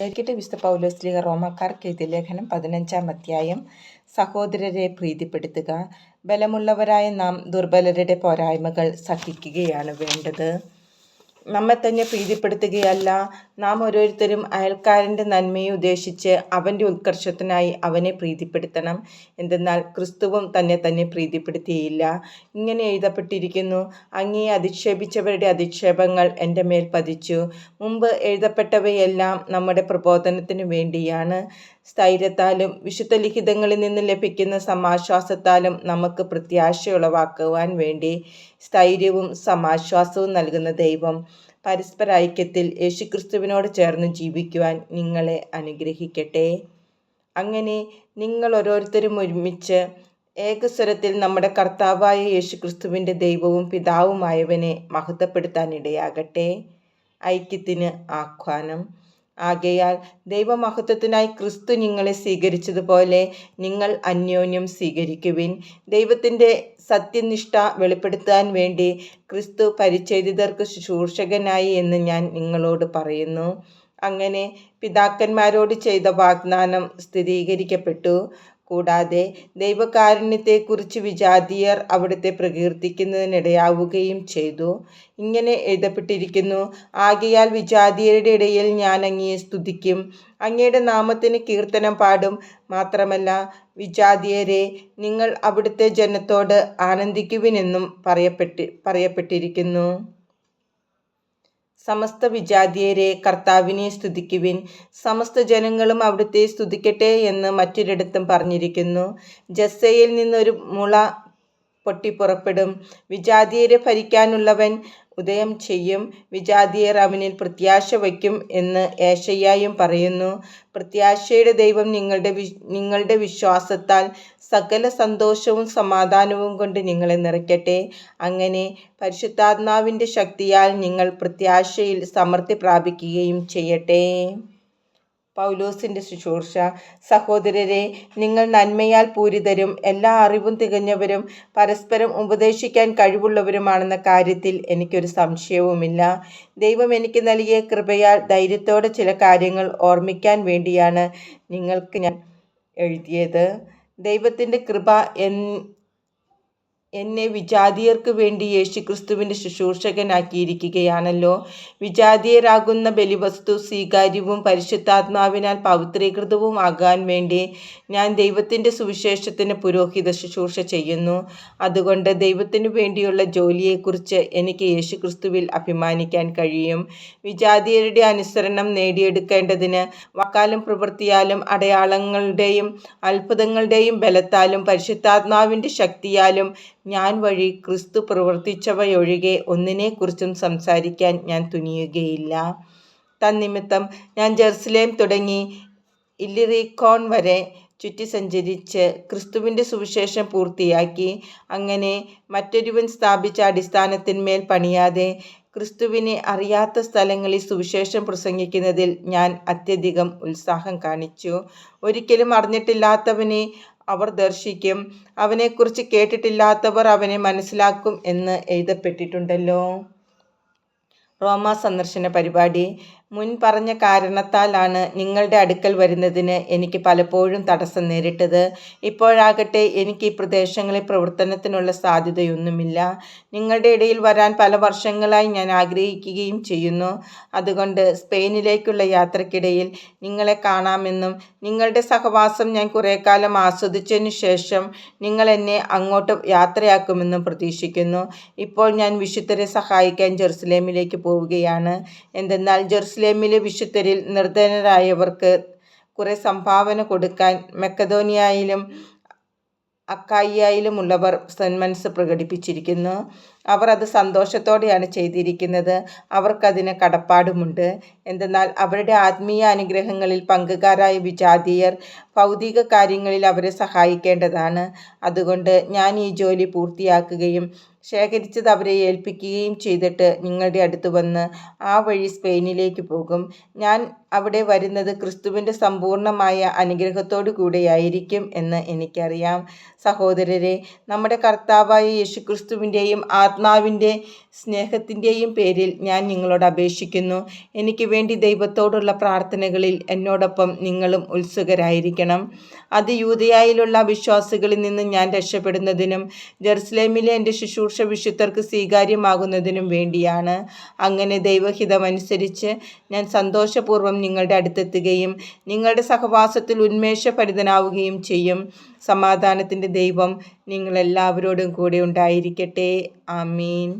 മിശിഹായ്ക്കിട്ട് വിശുദ്ധ പൗലോസ്ലിഹ റോമക്കാർക്ക് എഴുതിയ ലേഖനം പതിനഞ്ചാം അധ്യായം. സഹോദരരെ പ്രീതിപ്പെടുത്തുക. ബലമുള്ളവരായ നാം ദുർബലരുടെ പോരായ്മകൾ സഹിക്കുകയാണ് വേണ്ടത്. നമ്മെ തന്നെ പ്രീതിപ്പെടുത്തുകയല്ല. നാം ഓരോരുത്തരും അയൽക്കാരന്റെ നന്മയെ ഉദ്ദേശിച്ച് അവന്റെ ഉത്കർഷത്തിനായി അവനെ പ്രീതിപ്പെടുത്തണം. എന്തെന്നാൽ ക്രിസ്തുവും തന്നെ തന്നെ പ്രീതിപ്പെടുത്തിയില്ല. ഇങ്ങനെ എഴുതപ്പെട്ടിരിക്കുന്നു അങ്ങേ അധിക്ഷേപിച്ചവരുടെ അധിക്ഷേപങ്ങൾ എന്റെ മേൽ പതിച്ചു. മുമ്പ് എഴുതപ്പെട്ടവയെല്ലാം നമ്മുടെ പ്രബോധനത്തിനു വേണ്ടിയാണ്. സ്ഥൈര്യത്താലും വിശുദ്ധ ലിഖിതങ്ങളിൽ നിന്ന് ലഭിക്കുന്ന സമാശ്വാസത്താലും നമുക്ക് പ്രത്യാശ ഉളവാക്കുവാൻ വേണ്ടി. സ്ഥൈര്യവും സമാശ്വാസവും നൽകുന്ന ദൈവം പരസ്പര ഐക്യത്തിൽ യേശുക്രിസ്തുവിനോട് ചേർന്ന് ജീവിക്കുവാൻ നിങ്ങളെ അനുഗ്രഹിക്കട്ടെ. അങ്ങനെ നിങ്ങൾ ഓരോരുത്തരും ഒരുമിച്ച് ഏകസ്വരത്തിൽ നമ്മുടെ കർത്താവായ യേശുക്രിസ്തുവിന്റെ ദൈവവും പിതാവുമായവനെ മഹത്വപ്പെടുത്താനിടയാകട്ടെ. ഐക്യത്തിന് ആഹ്വാനം. ആകയാൽ ദൈവമഹത്വത്തിനായി ക്രിസ്തു നിങ്ങളെ സ്വീകരിച്ചതുപോലെ നിങ്ങൾ അന്യോന്യം സ്വീകരിക്കുവിൻ. ദൈവത്തിന്റെ സത്യനിഷ്ഠ വെളിപ്പെടുത്താൻ വേണ്ടി ക്രിസ്തു പരിച്ഛേദിതർക്ക് ശുശ്രൂഷകനായി എന്ന് ഞാൻ നിങ്ങളോട് പറയുന്നു. അങ്ങനെ പിതാക്കന്മാരോട് ചെയ്ത വാഗ്ദാനം സ്ഥിരീകരിക്കപ്പെട്ടു. കൂടാതെ ദൈവകാരുണ്യത്തെക്കുറിച്ച് വിജാതീയർ അവിടുത്തെ പ്രകീർത്തിക്കുന്നതിനിടയാവുകയും ചെയ്തു. ഇങ്ങനെ എഴുതപ്പെട്ടിരിക്കുന്നു ആകയാൽ വിജാതീയരുടെ ഇടയിൽ ഞാൻ അങ്ങയെ സ്തുതിക്കും. അങ്ങയുടെ നാമത്തിന് കീർത്തനം പാടും. മാത്രമല്ല വിജാതീയരെ നിങ്ങൾ അവിടുത്തെ ജനത്തോട് ആനന്ദിക്കുവിനെന്നും പറയപ്പെട്ടി പറയപ്പെട്ടിരിക്കുന്നു. സമസ്ത വിജാതീയരെ കർത്താവിനെ സ്തുതിക്കുവിൻ. സമസ്ത ജനങ്ങളും അവിടുത്തെ സ്തുതിക്കട്ടെ എന്ന് മറ്റൊരിടത്തും പറഞ്ഞിരിക്കുന്നു. ജസ്സയിൽ നിന്നൊരു മുള പൊട്ടിപ്പുറപ്പെടും. വിജാതീയരെ ഭരിക്കാനുള്ളവൻ ഉദയം ചെയ്യും. വിജാതീയർ അവനിൽ പ്രത്യാശ വയ്ക്കും എന്ന് ഏഷയ്യായും പറയുന്നു. പ്രത്യാശയുടെ ദൈവം നിങ്ങളുടെ വി നിങ്ങളുടെ വിശ്വാസത്താൽ സകല സന്തോഷവും സമാധാനവും കൊണ്ട് നിങ്ങളെ നിറയ്ക്കട്ടെ. അങ്ങനെ പരിശുദ്ധാത്മാവിന്റെ ശക്തിയാൽ നിങ്ങൾ പ്രത്യാശയിൽ സമൃദ്ധി പ്രാപിക്കുകയും ചെയ്യട്ടെ. പൗലോസിന്റെ ശുശ്രൂഷ. സഹോദരരെ നിങ്ങൾ നന്മയാൽ പൂരിതരും എല്ലാ അറിവും തികഞ്ഞവരും പരസ്പരം ഉപദേശിക്കാൻ കഴിവുള്ളവരുമാണെന്ന കാര്യത്തിൽ എനിക്കൊരു സംശയവുമില്ല. ദൈവം എനിക്ക് നൽകിയ കൃപയാൽ ധൈര്യത്തോടെ ചില കാര്യങ്ങൾ ഓർമ്മിക്കാൻ വേണ്ടിയാണ് നിങ്ങൾക്ക് ഞാൻ എഴുതിയത്. ദൈവത്തിന്റെ കൃപ എൻ എന്നെ വിജാതീയർക്ക് വേണ്ടി യേശുക്രിസ്തുവിന്റെ ശുശ്രൂഷകനാക്കിയിരിക്കുകയാണല്ലോ. വിജാതീയരാകുന്ന ബലിവസ്തു സ്വീകാര്യവും പരിശുദ്ധാത്മാവിനാൽ പവിത്രീകൃതവും ആകാൻ വേണ്ടി ഞാൻ ദൈവത്തിന്റെ സുവിശേഷത്തിന് പുരോഹിത ശുശ്രൂഷ ചെയ്യുന്നു. അതുകൊണ്ട് ദൈവത്തിനു വേണ്ടിയുള്ള ജോലിയെക്കുറിച്ച് എനിക്ക് യേശുക്രിസ്തുവിൽ അഭിമാനിക്കാൻ കഴിയും. വിജാതീയരുടെ അനുസരണം നേടിയെടുക്കേണ്ടതിന് വാക്കാലും പ്രവൃത്തിയാലും അടയാളങ്ങളുടെയും അത്ഭുതങ്ങളുടെയും ബലത്താലും പരിശുദ്ധാത്മാവിന്റെ ശക്തിയാലും ഞാൻ വഴി ക്രിസ്തു പ്രവർത്തിച്ചവയൊഴികെ ഒന്നിനെക്കുറിച്ചും സംസാരിക്കാൻ ഞാൻ തുനിയുകയില്ല. തന്നിമിത്തം ഞാൻ ജെറുസലേം തുടങ്ങി ഇല്ലിറിക്കോൺ വരെ ചുറ്റി സഞ്ചരിച്ച് ക്രിസ്തുവിന്റെ സുവിശേഷം പൂർത്തിയാക്കി. അങ്ങനെ മറ്റൊരുവൻ സ്ഥാപിച്ച അടിസ്ഥാനത്തിന്മേൽ പണിയാതെ ക്രിസ്തുവിനെ അറിയാത്ത സ്ഥലങ്ങളിൽ സുവിശേഷം പ്രസംഗിക്കുന്നതിൽ ഞാൻ അത്യധികം ഉത്സാഹം കാണിച്ചു. ഒരിക്കലും അറിഞ്ഞിട്ടില്ലാത്തവനെ അവർ ദർശിക്കും. അവനെക്കുറിച്ച് കേട്ടിട്ടില്ലാത്തവർ അവനെ മനസ്സിലാക്കും എന്ന് എഴുതപ്പെട്ടിട്ടുണ്ടല്ലോ. റോമ സന്ദർശന പരിപാടി. മുൻ പറഞ്ഞ കാരണത്താലാണ് നിങ്ങളുടെ അടുക്കൽ വരുന്നതിന് എനിക്ക് പലപ്പോഴും തടസ്സം നേരിട്ടത്. ഇപ്പോഴാകട്ടെ എനിക്ക് ഈ പ്രദേശങ്ങളിൽ പ്രവർത്തനത്തിനുള്ള സാധ്യതയൊന്നുമില്ല. നിങ്ങളുടെ ഇടയിൽ വരാൻ പല വർഷങ്ങളായി ഞാൻ ആഗ്രഹിക്കുകയും ചെയ്യുന്നു. അതുകൊണ്ട് സ്പെയിനിലേക്കുള്ള യാത്രക്കിടയിൽ നിങ്ങളെ കാണാമെന്നും നിങ്ങളുടെ സഹവാസം ഞാൻ കുറേ കാലം ആസ്വദിച്ചതിന് ശേഷം നിങ്ങൾ എന്നെ അങ്ങോട്ട് യാത്രയാക്കുമെന്നും പ്രതീക്ഷിക്കുന്നു. ഇപ്പോൾ ഞാൻ വിശുദ്ധരെ സഹായിക്കാൻ ജെറുസലേമിലേക്ക് പോവുകയാണ്. എന്തെന്നാൽ ജെറുസലേം ജെറുസലേമിലെ വിശുദ്ധരിൽ നിർധനരായവർക്ക് കുറെ സംഭാവന കൊടുക്കാൻ മെക്കതോനിയയിലും അക്കായിയായിലുമുള്ളവർ സന്മനസ് പ്രകടിപ്പിച്ചിരിക്കുന്നു. അവർ അത് സന്തോഷത്തോടെയാണ് ചെയ്തിരിക്കുന്നത്. അവർക്കതിന് കടപ്പാടുമുണ്ട്. എന്തെന്നാൽ അവരുടെ ആത്മീയ അനുഗ്രഹങ്ങളിൽ പങ്കുകാരായ വിജാതീയർ ഭൗതിക കാര്യങ്ങളിൽ അവരെ സഹായിക്കേണ്ടതാണ്. അതുകൊണ്ട് ഞാൻ ഈ ജോലി പൂർത്തിയാക്കുകയും ശേഖരിച്ചത് അവരെ ഏൽപ്പിക്കുകയും ചെയ്തിട്ട് നിങ്ങളുടെ അടുത്ത് വന്ന് ആ വഴി സ്പെയിനിലേക്ക് പോകും. ഞാൻ അവിടെ വരുന്നത് ക്രിസ്തുവിന്റെ സമ്പൂർണമായ അനുഗ്രഹത്തോടു കൂടെയായിരിക്കും എന്ന് എനിക്കറിയാം. സഹോദരരെ നമ്മുടെ കർത്താവായ യേശുക്രിസ്തുവിന്റെയും ആത്മാവിന്റെ സ്നേഹത്തിന്റെയും പേരിൽ ഞാൻ നിങ്ങളോട് അപേക്ഷിക്കുന്നു. എനിക്ക് വേണ്ടി ദൈവത്തോടുള്ള പ്രാർത്ഥനകളിൽ എന്നോടൊപ്പം നിങ്ങളും ഉത്സുകരായിരിക്കണം. അത് യൂതയായിലുള്ള വിശ്വാസികളിൽ നിന്ന് ഞാൻ രക്ഷപ്പെടുന്നതിനും ജെറുസലേമിലെ എന്റെ ശുശ്രൂഷ വിശുദ്ധർക്ക് സ്വീകാര്യമാകുന്നതിനും വേണ്ടിയാണ്. അങ്ങനെ ദൈവഹിതമനുസരിച്ച് ഞാൻ സന്തോഷപൂർവം നിങ്ങളുടെ അടുത്തെത്തുകയും നിങ്ങളുടെ സഹവാസത്തിൽ ഉന്മേഷഭരിതനാവുകയും ചെയ്യും. സമാധാനത്തിന്റെ ദൈവം നിങ്ങളെല്ലാവരോടും കൂടെ ഉണ്ടായിരിക്കട്ടെ. ആമീൻ.